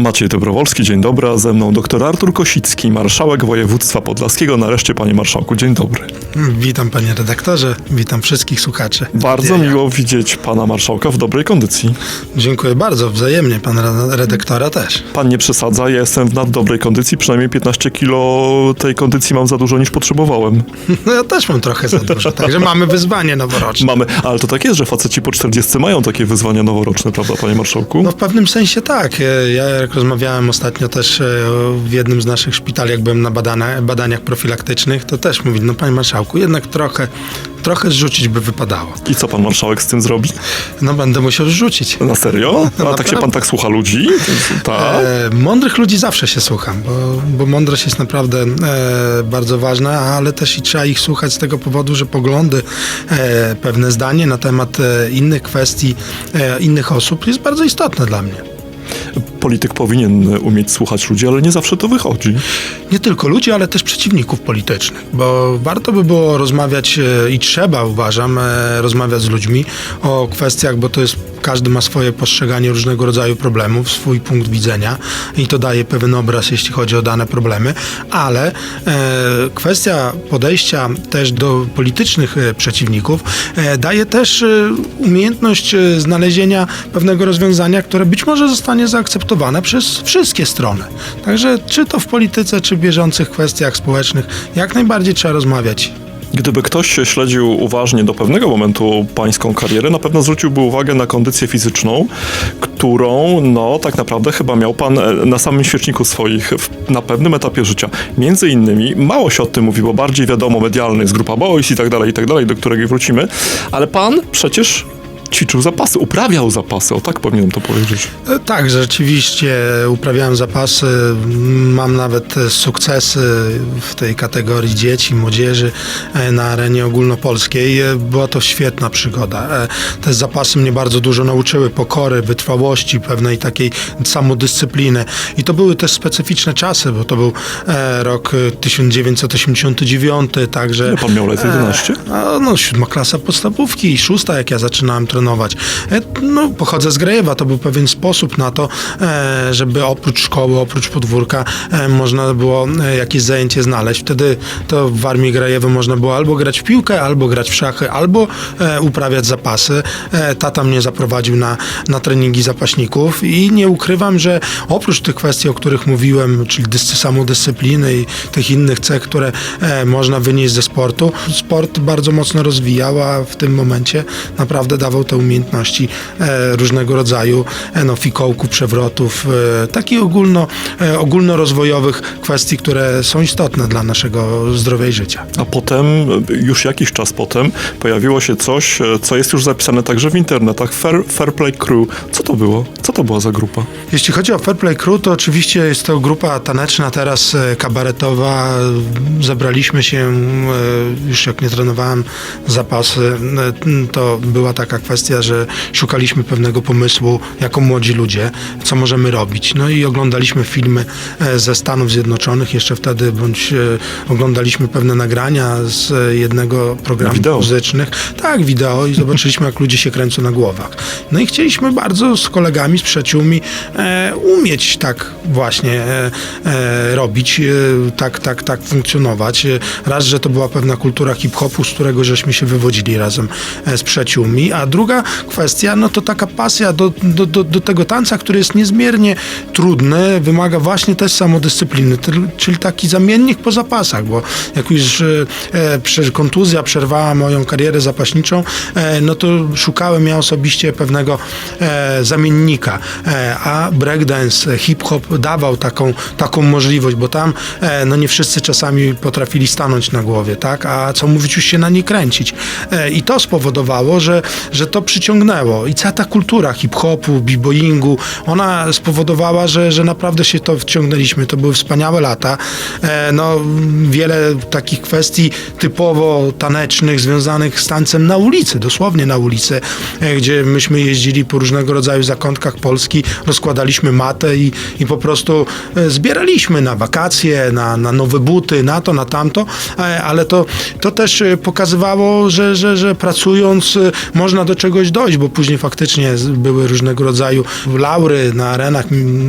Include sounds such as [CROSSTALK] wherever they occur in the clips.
Maciej Dobrowolski, dzień dobry, a ze mną dr Artur Kosicki, marszałek województwa podlaskiego. Nareszcie, panie marszałku, dzień dobry. Witam panie redaktorze, witam wszystkich słuchaczy. Bardzo miło widzieć pana marszałka w dobrej kondycji. Dziękuję bardzo, wzajemnie, pan re- redaktora też. Pan nie przesadza, ja jestem w naddobrej kondycji, przynajmniej 15 kilo tej kondycji mam za dużo niż potrzebowałem. [LAUGHS] No ja też mam trochę za dużo, także mamy wyzwanie noworoczne. Mamy, ale to tak jest, że faceci po 40 mają takie wyzwania noworoczne, prawda, panie marszałku? No w pewnym sensie tak. Ja jak rozmawiałem ostatnio też e, w jednym z naszych szpitali, jak byłem na badaniach profilaktycznych, to też mówi, no panie marszałku, jednak trochę, trochę zrzucić by wypadało. I co pan marszałek z tym zrobi? No będę musiał zrzucić. Na serio? [LAUGHS] A tak się pan tak słucha ludzi? Tak? E, mądrych ludzi zawsze się słucham, bo, bo mądrość jest naprawdę e, bardzo ważna, ale też i trzeba ich słuchać z tego powodu, że poglądy, e, pewne zdanie na temat e, innych kwestii, e, innych osób jest bardzo istotne dla mnie. Polityk powinien umieć słuchać ludzi, ale nie zawsze to wychodzi. Nie tylko ludzi, ale też przeciwników politycznych, bo warto by było rozmawiać e, i trzeba, uważam, e, rozmawiać z ludźmi o kwestiach, bo to jest każdy ma swoje postrzeganie różnego rodzaju problemów, swój punkt widzenia i to daje pewien obraz, jeśli chodzi o dane problemy, ale e, kwestia podejścia też do politycznych e, przeciwników e, daje też e, umiejętność e, znalezienia pewnego rozwiązania, które być może zostanie zaakceptowane przez wszystkie strony. Także czy to w polityce, czy w bieżących kwestiach społecznych, jak najbardziej trzeba rozmawiać. Gdyby ktoś śledził uważnie do pewnego momentu pańską karierę, na pewno zwróciłby uwagę na kondycję fizyczną, którą, no, tak naprawdę chyba miał pan e, na samym świeczniku swoich, na pewnym etapie życia. Między innymi, mało się o tym mówi, bo bardziej wiadomo, medialny jest grupa boys i tak dalej, i tak dalej, do której wrócimy, ale pan przecież ćwiczył zapasy, uprawiał zapasy, o tak powinienem to powiedzieć. E, Tak, rzeczywiście uprawiałem zapasy, m, mam nawet e, sukcesy w tej kategorii dzieci, młodzieży e, na arenie ogólnopolskiej. Była to świetna przygoda. Te zapasy mnie bardzo dużo nauczyły pokory, wytrwałości, pewnej takiej samodyscypliny. I to były też specyficzne czasy, bo to był rok e, 1989, także... Pan miał lat? 11? A, no, siódma klasa podstawówki i szósta, jak ja zaczynałem trenować. E, No, pochodzę z Grejewa, to był pewien sposób na to, e, żeby oprócz szkoły, oprócz podwórka e, można było jakieś zajęcie znaleźć. Wtedy to w Armii Grajewy można było albo grać w piłkę, albo grać w szachy, albo uprawiać zapasy. Tata mnie zaprowadził na, na treningi zapaśników i nie ukrywam, że oprócz tych kwestii, o których mówiłem, czyli dyscy, samodyscypliny i tych innych cech, które można wynieść ze sportu, sport bardzo mocno rozwijał, a w tym momencie naprawdę dawał te umiejętności e, różnego rodzaju, no, fikołków, przewrotów, e, takich ogólno, e, ogólnorozwojowych kwestii, które są istotne dla naszego zdrowia i życia. A potem, już jakiś czas potem, pojawiło się coś, co jest już zapisane także w internetach. Fair, Fair Play Crew. Co to było? Co to była za grupa? Jeśli chodzi o Fair Play Crew, to oczywiście jest to grupa taneczna, teraz kabaretowa. Zebraliśmy się, już jak nie trenowałem zapasy, to była taka kwestia, że szukaliśmy pewnego pomysłu jako młodzi ludzie, co możemy robić. No i oglądaliśmy filmy e, ze Stanów Zjednoczonych jeszcze wtedy, bądź e, oglądaliśmy pewne nagrania z e, jednego programu Wideo. muzycznych. Tak, wideo i zobaczyliśmy, jak ludzie się kręcą na głowach. No i chcieliśmy bardzo z kolegami, z przyjaciółmi e, umieć tak właśnie e, e, robić, tak, tak, tak funkcjonować. Raz, że to była pewna kultura hip-hopu, z którego żeśmy się wywodzili razem z przyjaciółmi, a druga kwestia, no to taka pasja do, do, do, do tego tańca, który jest niezmiernie trudny, wymaga właśnie też samodyscypliny, czyli taki zamiennik po zapasach, bo jak już e, kontuzja przerwała moją karierę zapaśniczą, e, no to szukałem ja osobiście pewnego e, zamiennika, e, a breakdance, hip-hop dawał taką, taką możliwość, bo tam e, no nie wszyscy czasami potrafili stanąć na głowie, tak, a co mówić już się na nie kręcić. E, I to spowodowało, że, że to przyciągnęło i cała ta kultura hip-hopu, b-boyingu, ona spowodowała, że, że naprawdę się to wciągnęliśmy. To były wspaniałe lata. E, no, wiele takich kwestii typowo tanecznych, związanych z tańcem na ulicy, dosłownie na ulicy, e, gdzie myśmy jeździli po różnego rodzaju zakątkach Polski, rozkładaliśmy matę i, i po prostu e, zbieraliśmy na wakacje, na, na nowe buty, na to, na tamto, ale to, to też pokazywało, że, że, że pracując można do czegoś dojść, bo później faktycznie były różnego rodzaju laury na arenach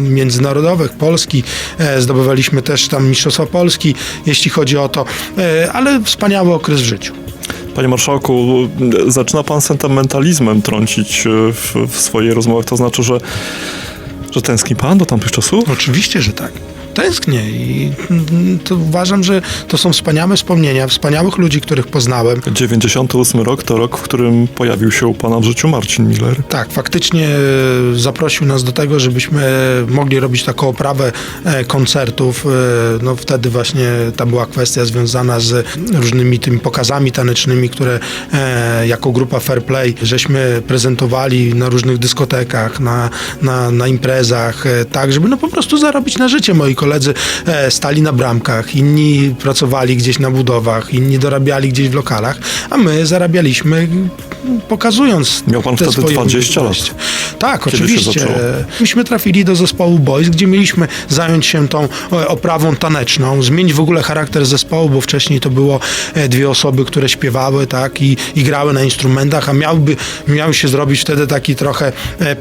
międzynarodowych Polski. E, zdobywaliśmy też tam Mistrzostwa Polski, jeśli chodzi o to, e, ale wspaniały okres w życiu. Panie marszałku, zaczyna pan sentymentalizmem trącić e, w, w swojej rozmowie, to znaczy, że, że tęskni pan do tamtych czasów? Oczywiście, że tak. Tęsknię i mm, to uważam, że to są wspaniałe wspomnienia, wspaniałych ludzi, których poznałem. 98 rok to rok, w którym pojawił się u pana w życiu Marcin Miller. Tak, faktycznie e, zaprosił nas do tego, żebyśmy mogli robić taką oprawę e, koncertów. E, No wtedy właśnie ta była kwestia związana z różnymi tymi pokazami tanecznymi, które e, jako grupa Fair Play żeśmy prezentowali na różnych dyskotekach, na, na, na imprezach, e, tak, żeby no po prostu zarobić na życie. Moi koledzy e, stali na bramkach, inni pracowali gdzieś na budowach, inni dorabiali gdzieś w lokalach, a my zarabialiśmy pokazując Miał pan te wtedy swoje 20 lat. Tak, Kiedy oczywiście. Myśmy trafili do zespołu Boys, gdzie mieliśmy zająć się tą e, oprawą taneczną, zmienić w ogóle charakter zespołu, bo wcześniej to było e, dwie osoby, które śpiewały, tak, i, i grały na instrumentach, a miałby, miał się zrobić wtedy taki trochę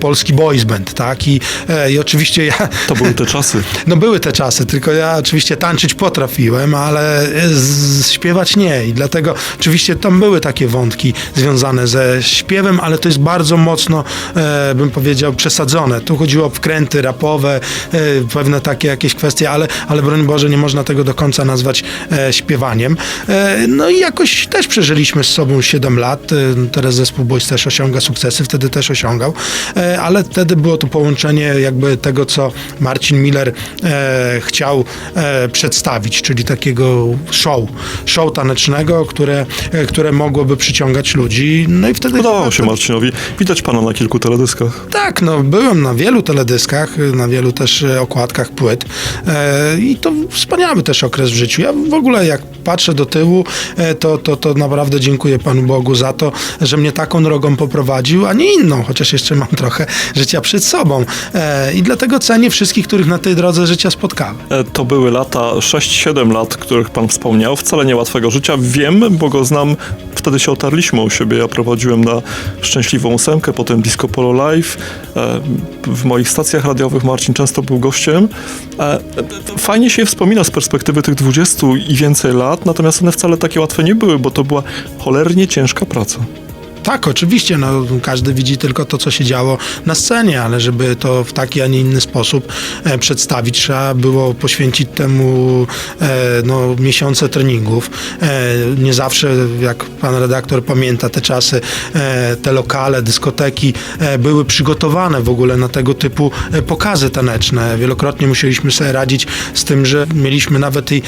polski boys band, tak, i, i oczywiście ja, To były te [LAUGHS] czasy. no były te czasy, tylko ja oczywiście tańczyć potrafiłem, ale śpiewać nie. I dlatego oczywiście tam były takie wątki związane ze śpiewem, ale to jest bardzo mocno, e, bym powiedział, przesadzone. Tu chodziło o wkręty rapowe, e, pewne takie jakieś kwestie, ale, ale broń Boże, nie można tego do końca nazwać e, śpiewaniem. E, no i jakoś też przeżyliśmy z sobą 7 lat. E, teraz zespół Boys też osiąga sukcesy, wtedy też osiągał, e, ale wtedy było to połączenie jakby tego, co Marcin Miller e, chciał e, przedstawić, czyli takiego show, show tanecznego, które, e, które mogłoby przyciągać ludzi. No i wtedy Udawało się Marcinowi. Widać pana na kilku teledyskach. tak, no byłem na wielu teledyskach, na wielu też e, okładkach płyt e, i to wspaniały też okres w życiu. Ja w ogóle jak patrzę do tyłu, e, to, to, to naprawdę dziękuję Panu Bogu za to, że mnie taką drogą poprowadził, a nie inną, chociaż jeszcze mam trochę życia przed sobą. E, I dlatego cenię wszystkich, których na tej drodze życia spotkałem. E, To były lata 6-7 lat, których pan wspomniał. Wcale niełatwego życia. Wiem, bo go znam. Wtedy się otarliśmy u siebie. Ja prowadziłem na Szczęśliwą Ósemkę, potem Disco Polo Live. E, W moich stacjach radiowych Marcin często był gościem. E, Fajnie się je wspomina z perspektywy tych 20 i więcej lat, natomiast one wcale takie łatwe nie były, bo to była cholernie ciężka praca. Tak, oczywiście, no, każdy widzi tylko to, co się działo na scenie, ale żeby to w taki, a nie inny sposób e, przedstawić, trzeba było poświęcić temu e, no, miesiące treningów. E, nie zawsze, jak pan redaktor pamięta te czasy, e, te lokale, dyskoteki e, były przygotowane w ogóle na tego typu e, pokazy taneczne. Wielokrotnie musieliśmy sobie radzić z tym, że mieliśmy nawet i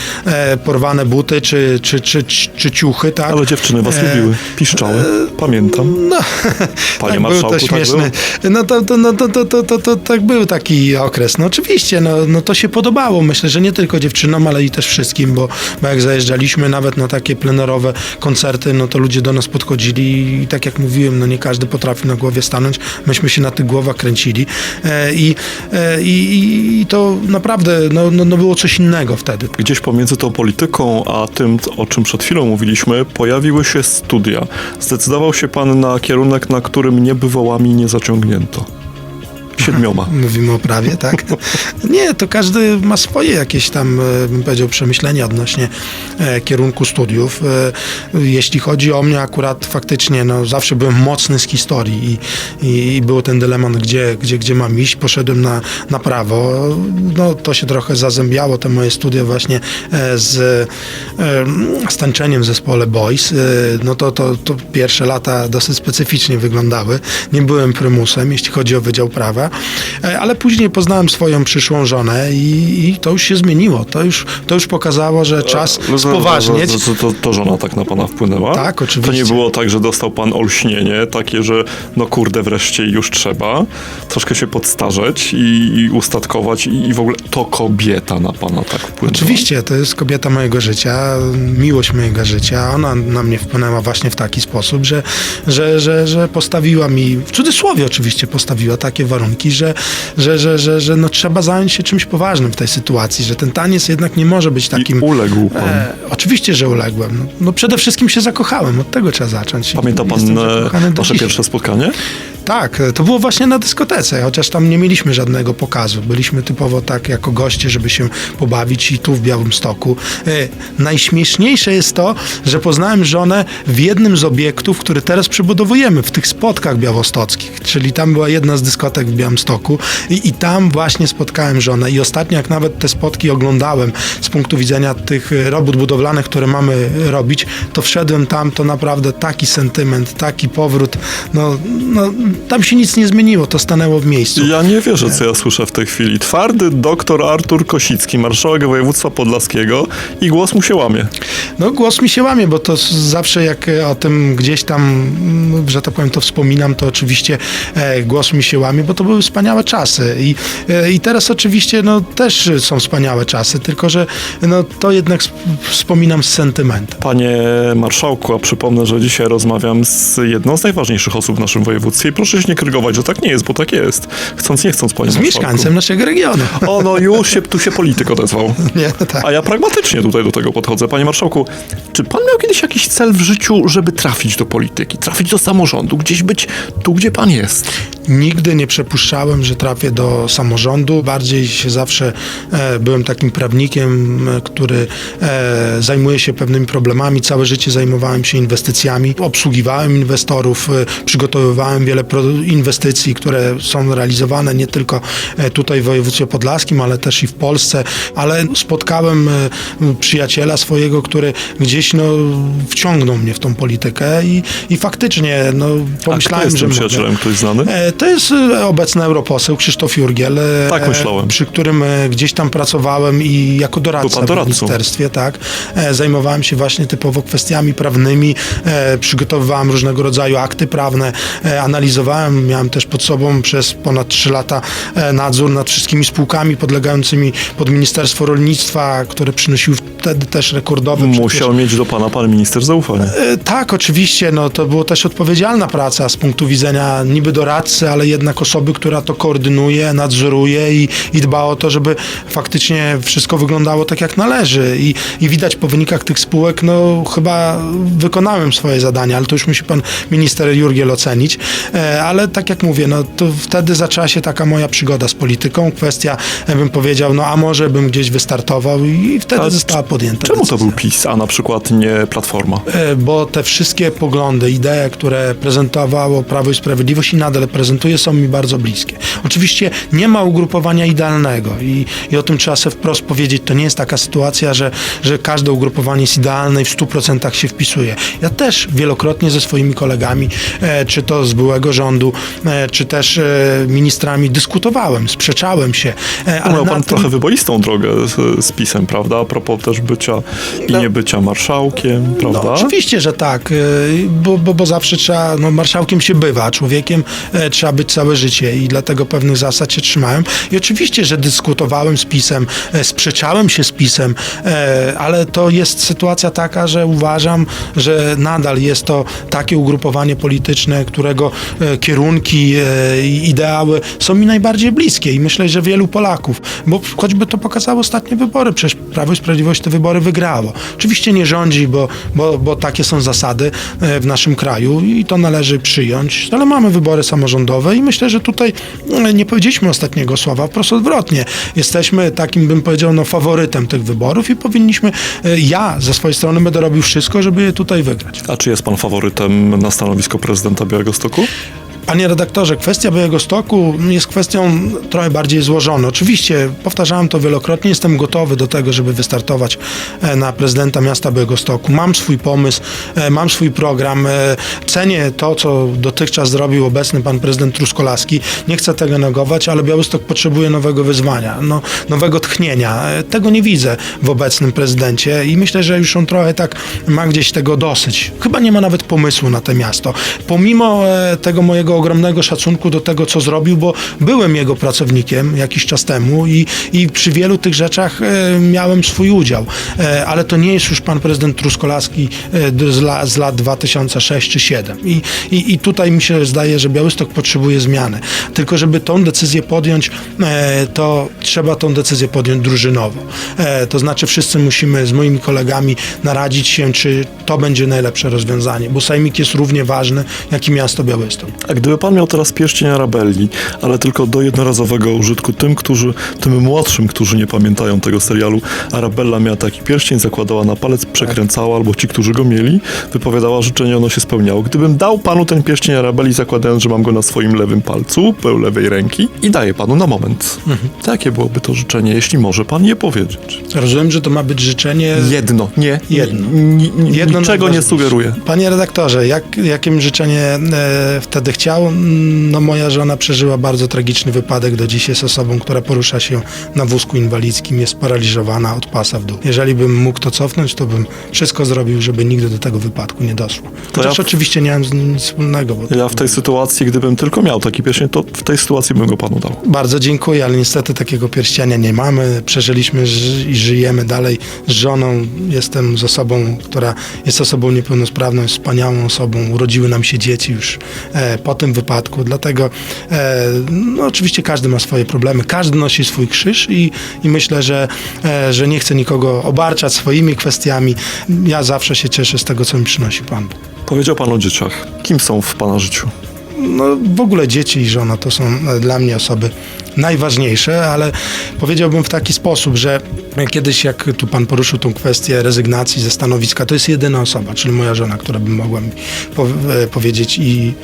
porwane buty czy, czy, czy, czy, czy ciuchy, tak? Ale dziewczyny was lubiły, piszczały. Pamiętam. No, [LAUGHS] Panie tak, był to tak śmieszny. no to, to, no, to, to, to, to, to tak był taki okres. No oczywiście, no, no to się podobało. Myślę, że nie tylko dziewczynom, ale i też wszystkim, bo, bo jak zajeżdżaliśmy nawet na takie plenerowe koncerty, no to ludzie do nas podchodzili i tak jak mówiłem, no nie każdy potrafi na głowie stanąć. Myśmy się na tych głowach kręcili e, i, e, i, i to naprawdę no, no, no było coś innego wtedy. Gdzieś pomiędzy tą polityką, a tym, o czym przed chwilą mówiliśmy, pojawiły się studia. Zdecydował się pan na kierunek, na którym niebywołami nie zaciągnięto. Siedmioma. [LAUGHS] Mówimy o prawie, tak? Nie, to każdy ma swoje jakieś tam, e, bym powiedział, przemyślenia odnośnie e, kierunku studiów. E, jeśli chodzi o mnie, akurat faktycznie, no, zawsze byłem mocny z historii i, i, i był ten dylemat, gdzie, gdzie, gdzie mam iść. Poszedłem na, na prawo. No, to się trochę zazębiało, te moje studia właśnie z, z tańczeniem w zespole Boys. No to, to, to pierwsze lata dosyć specyficznie wyglądały. Nie byłem prymusem, jeśli chodzi o Wydział Prawa, ale później poznałem swoją przyszłą żonę i, i to już się zmieniło. To już, to już pokazało, że czas No, spoważnieć. To, to, to, to żona tak na pana wpłynęła? Tak, oczywiście. To nie było tak, że dostał pan olśnienie, takie, że no kurde, wreszcie już trzeba troszkę się podstarzeć i, i ustatkować i, i w ogóle to kobieta na pana tak wpłynęła. Oczywiście, to jest kobieta mojego życia, miłość mojego życia. Ona na mnie wpłynęła właśnie w taki sposób, że, że, że, że postawiła mi, w cudzysłowie oczywiście postawiła takie warunki, taki, że, że, że, że, że no, trzeba zająć się czymś poważnym w tej sytuacji, że ten taniec jednak nie może być takim... I uległ pan. E, oczywiście, że uległem. No, no przede wszystkim się zakochałem, od tego trzeba zacząć. Pamięta pan e, dzisiaj. pierwsze spotkanie? Tak, e, to było właśnie na dyskotece, chociaż tam nie mieliśmy żadnego pokazu. Byliśmy typowo tak jako goście, żeby się pobawić i tu w Białymstoku. E, Najśmieszniejsze jest to, że poznałem żonę w jednym z obiektów, który teraz przebudowujemy, w tych spotkach białostockich. Czyli tam była jedna z dyskotek w Białymstoku i, i tam właśnie spotkałem żonę. I ostatnio, jak nawet te spotki oglądałem z punktu widzenia tych e, robót budowlanych, które mamy robić, to wszedłem tam, to naprawdę taki sentyment, taki powrót. No, no tam się nic nie zmieniło, to stanęło w miejscu. Ja nie wierzę, co ja słyszę w tej chwili. Twardy doktor Artur Kosicki, marszałek województwa podlaskiego i głos mu się łamie. No głos mi się łamie, bo to zawsze jak e, o tym gdzieś tam, mm, że tak powiem, to wspominam, to oczywiście e, głos mi się łamie, bo to były wspaniałe czasy. I, e, i teraz oczywiście no, też są wspaniałe czasy, tylko że no, to jednak sp- wspominam z sentymentem. Panie marszałku, a przypomnę, że dzisiaj rozmawiam z jedną z najważniejszych osób w naszym województwie proszę się nie krygować, że tak nie jest, bo tak jest. Chcąc, nie chcąc, panie Z mieszkańcem naszego regionu. [LAUGHS] O, no już się, tu się polityk odezwał. [LAUGHS] Nie, no tak. A ja pragmatycznie tutaj do tego podchodzę. Panie marszałku, czy pan miał kiedyś jakiś cel w życiu, żeby trafić do polityki, trafić do samorządu, gdzieś być tu, gdzie pan jest? Nigdy nie przypuszczałem, że trafię do samorządu. Bardziej się zawsze e, byłem takim prawnikiem, e, który e, zajmuje się pewnymi problemami. Całe życie zajmowałem się inwestycjami, obsługiwałem inwestorów, e, przygotowywałem wiele inwestycji, które są realizowane nie tylko e, tutaj w województwie podlaskim, ale też i w Polsce. Ale spotkałem e, przyjaciela swojego, który gdzieś no, wciągnął mnie w tą politykę i, i faktycznie no, A kto pomyślałem, jest że mogę. przyjacielem? Ktoś znany? E, To jest e, obecny europoseł Krzysztof Jurgiel, e, Tak myślałem. przy którym e, gdzieś tam pracowałem i jako doradca w ministerstwie, tak. Zajmowałem się właśnie typowo kwestiami prawnymi, przygotowywałem różnego rodzaju akty prawne, analizowałem, miałem też pod sobą przez ponad 3 lata nadzór nad wszystkimi spółkami podlegającymi pod Ministerstwo Rolnictwa, które przynosiły wtedy też rekordowe przecież Musiał mieć do pana pan minister zaufanie. Tak, oczywiście, no to było też odpowiedzialna praca z punktu widzenia niby doradcy, ale jednak osoby, która to koordynuje, nadzoruje i, i dba o to, żeby faktycznie wszystko wyglądało tak jak należy. I, I widać po wynikach tych spółek, no chyba wykonałem swoje zadania, ale to już musi pan minister Jurgiel ocenić. E, Ale tak jak mówię, no to wtedy zaczęła się taka moja przygoda z polityką. Kwestia, ja bym powiedział, no a może bym gdzieś wystartował i wtedy A została podjęta Czemu to decyzja. był PiS, a na przykład nie Platforma? E, bo te wszystkie poglądy, idee, które prezentowało Prawo i Sprawiedliwość i nadal prezentuje, są mi bardzo bliskie. Oczywiście nie ma ugrupowania idealnego i, i o tym trzeba sobie wprost powiedzieć. To nie jest taka sytuacja, że, że każde ugrupowanie jest idealne i w 100% się wpisuje. Ja też wielokrotnie ze swoimi kolegami, e, czy to z byłego rządu, e, czy też e, ministrami dyskutowałem, sprzeczałem się. E, Ale miał pan tym- trochę wyboistą drogę z, z PiSem, prawda? A propos też bycia i No. nie bycia marszałkiem, prawda? No, oczywiście, że tak, y, bo, bo, bo zawsze trzeba, no marszałkiem się bywa, człowiekiem e, trzeba być całe życie i dlatego pewnych zasad się trzymałem. I oczywiście, że dyskutowałem z PiSem, e, sprzeczałem się z PiSem, e, ale to jest sytuacja taka, że uważam, że nadal jest to takie ugrupowanie polityczne, którego e, kierunki i ideały są mi najbardziej bliskie i myślę, że wielu Polaków, bo choćby to pokazało ostatnie wybory, przecież Prawo i Sprawiedliwość te wybory wygrało. Oczywiście nie rządzi, bo, bo, bo takie są zasady w naszym kraju i to należy przyjąć, ale mamy wybory samorządowe i myślę, że tutaj e, nie powiedzieliśmy ostatniego słowa, wprost odwrotnie. Jesteśmy takim, bym powiedział, no, faworytem tych wyborów i powinniśmy, e, ja ze swojej strony będę robił wszystko, żeby je tutaj wygrać. A czy jest pan faworytem na stanowisko prezydenta Białegostoku? Panie redaktorze, kwestia Białegostoku jest kwestią trochę bardziej złożoną. Oczywiście, powtarzałem to wielokrotnie, jestem gotowy do tego, żeby wystartować e, na prezydenta miasta Białegostoku. Mam swój pomysł, e, mam swój program, e, cenię to, co dotychczas zrobił obecny pan prezydent Truskolaski. Nie chcę tego negować, ale Białystok potrzebuje nowego wyzwania, no, nowego tchnienia. Tego nie widzę w obecnym prezydencie i myślę, że już on trochę tak ma gdzieś tego dosyć. Chyba nie ma nawet pomysłu na to miasto. Pomimo tego mojego ogromnego szacunku do tego, co zrobił, bo byłem jego pracownikiem jakiś czas temu i, i przy wielu tych rzeczach e, miałem swój udział. E, ale to nie jest już pan prezydent Truskolaski e, z, la, z lat 2006 czy 2007. I, i, I tutaj mi się zdaje, że Białystok potrzebuje zmiany. Tylko żeby tą decyzję podjąć, to trzeba tą decyzję podjąć drużynowo. To znaczy wszyscy musimy z moimi kolegami naradzić się, czy to będzie najlepsze rozwiązanie, bo sejmik jest równie ważny, jak i miasto Białystok. Gdyby pan miał teraz pierścień Arabelli, ale tylko do jednorazowego użytku, tym, którzy, tym młodszym, którzy nie pamiętają tego serialu, Arabella miała taki pierścień, zakładała na palec, przekręcała, albo ci, którzy go mieli, wypowiadała życzenie, ono się spełniało. Gdybym dał panu ten pierścień Arabelli, zakładając, że mam go na swoim lewym palcu, peł lewej ręki i daję panu na moment. To Jakie byłoby to życzenie, jeśli może pan je powiedzieć? Rozumiem, że to ma być życzenie... Jedno, nie, Jedno. Ni, ni, ni, Jedno niczego nie sugeruję. Panie redaktorze, jak, jakim życzenie e, wtedy chciał? Mm, No moja żona przeżyła bardzo tragiczny wypadek, do dziś jest osobą, która porusza się na wózku inwalidzkim, jest sparaliżowana od pasa w dół. Jeżeli bym mógł to cofnąć, to bym wszystko zrobił, żeby nigdy do tego wypadku nie doszło. Chociaż ja- oczywiście nie mam z nim nic wspólnego. Ja w tej sytuacji, gdybym tylko miał taki pierścień, to w tej sytuacji bym go panu dał. Bardzo dziękuję, ale niestety takiego pierścienia nie mamy. Przeżyliśmy ży- i żyjemy dalej z żoną. Jestem z osobą, która jest osobą niepełnosprawną, jest wspaniałą osobą. Urodziły nam się dzieci już e, po tym wypadku. Dlatego e, no, oczywiście każdy ma swoje problemy, każdy nosi swój krzyż i, i myślę, że, e, że nie chcę nikogo obarczać swoimi kwestiami. Ja zawsze się cieszę z tego, co mi przynosi Pan Bóg. Powiedział pan o dzieciach. Kim są w pana życiu? no, w ogóle dzieci i żona to są e, dla mnie osoby najważniejsze, ale powiedziałbym w taki sposób, że kiedyś jak tu pan poruszył tą kwestię rezygnacji ze stanowiska, to jest jedyna osoba, czyli moja żona, która by mogła mi po, e, powiedzieć i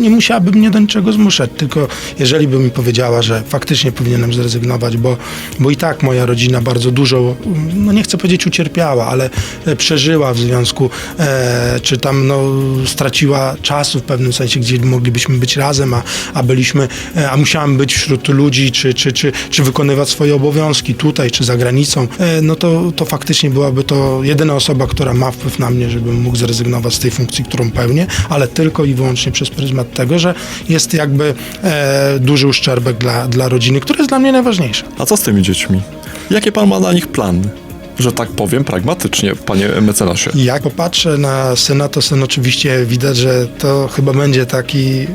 nie musiałaby mnie do niczego zmuszać, tylko jeżeli by mi powiedziała, że faktycznie powinienem zrezygnować, bo, bo i tak moja rodzina bardzo dużo, no nie chcę powiedzieć ucierpiała, ale e, przeżyła w związku, e, czy tam no, straciła czasu w pewnym sensie, gdzie moglibyśmy być razem, a, a byliśmy, e, a musiałem być wśród ludzi, czy, czy, czy, czy wykonywać swoje obowiązki tutaj, czy za granicą, e, no to, to faktycznie byłaby to jedyna osoba, która ma wpływ na mnie, żebym mógł zrezygnować z tej funkcji, którą pełnię, ale tylko i wyłącznie przez pryzmat tego, że jest jakby e, duży uszczerbek dla, dla rodziny, który jest dla mnie najważniejszy. A co z tymi dziećmi? Jakie pan ma na nich plany? Że tak powiem pragmatycznie, panie mecenasie. Jak popatrzę na syna, to syn oczywiście widać, że to chyba będzie taki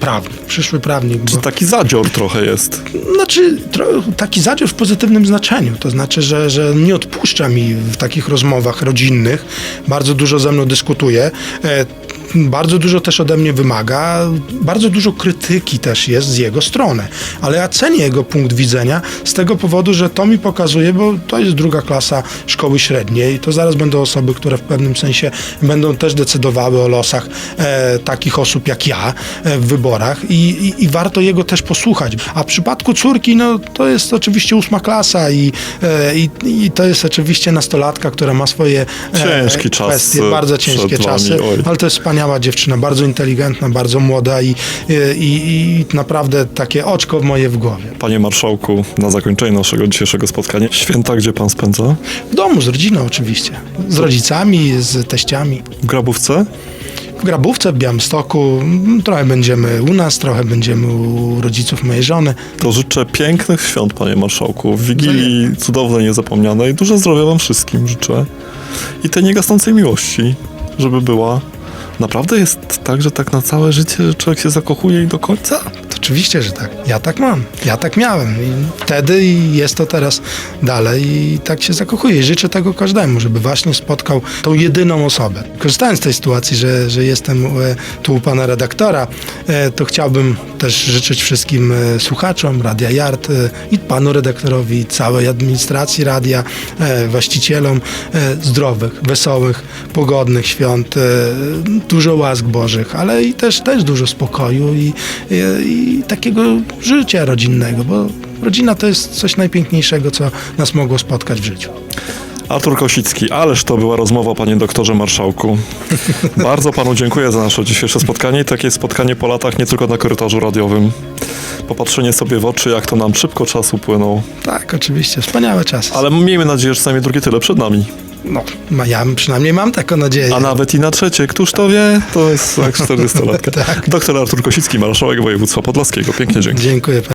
prawnik, przyszły prawnik. Bo... Taki zadzior trochę jest. Znaczy, tro, taki zadział w pozytywnym znaczeniu. To znaczy, że, że nie odpuszcza mi w takich rozmowach rodzinnych. Bardzo dużo ze mną dyskutuje. E, bardzo dużo też ode mnie wymaga, bardzo dużo krytyki też jest z jego strony, ale ja cenię jego punkt widzenia z tego powodu, że to mi pokazuje, bo to jest druga klasa szkoły średniej, to zaraz będą osoby, które w pewnym sensie będą też decydowały o losach e, takich osób jak ja e, w wyborach i, i, i warto jego też posłuchać. A w przypadku córki, no to jest oczywiście ósma klasa i, e, i, i to jest oczywiście nastolatka, która ma swoje e, Ciężki kwestie, bardzo ciężkie czasy, ale to jest wspaniała dziewczyna, bardzo inteligentna, bardzo młoda i, i, i naprawdę takie oczko moje w głowie. Panie marszałku, na zakończenie naszego dzisiejszego spotkania, święta gdzie pan spędza? W domu, z rodziną oczywiście, z rodzicami, z teściami. W Grabówce? W Grabówce, w Białymstoku, mm, trochę będziemy u nas, trochę będziemy u rodziców mojej żony. To życzę pięknych świąt, panie marszałku. W Wigilii cudownej, niezapomnianej. Dużo zdrowia wam wszystkim życzę. I tej niegasnącej miłości, żeby była. Naprawdę jest tak, że tak na całe życie człowiek się zakochuje i do końca? Oczywiście, że tak. Ja tak mam. Ja tak miałem. I wtedy i jest to teraz dalej i tak się zakochuję. I życzę tego każdemu, żeby właśnie spotkał tą jedyną osobę. Korzystając z tej sytuacji, że, że jestem e, tu u pana redaktora, e, to chciałbym też życzyć wszystkim e, słuchaczom Radia Yard i panu redaktorowi, całej administracji radia, właścicielom zdrowych, wesołych, pogodnych świąt, dużo łask bożych, ale i też, też dużo spokoju i, i, i takiego życia rodzinnego, bo rodzina to jest coś najpiękniejszego, co nas mogło spotkać w życiu. Artur Kosicki, ależ to była rozmowa, panie doktorze marszałku. [LAUGHS] Bardzo panu dziękuję za nasze dzisiejsze spotkanie i takie spotkanie po latach nie tylko na korytarzu radiowym. Popatrzenie sobie w oczy, jak to nam szybko czas upłynął. Tak, oczywiście, wspaniałe czasy. Ale miejmy nadzieję, że przynajmniej drugie tyle przed nami. No, ma- ja przynajmniej mam taką nadzieję. A nawet i na trzecie, któż to wie? To jest jak [LAUGHS] 40-latka. Doktor Artur Kosicki, marszałek województwa podlaskiego. Pięknie dziękuję. Dziękuję.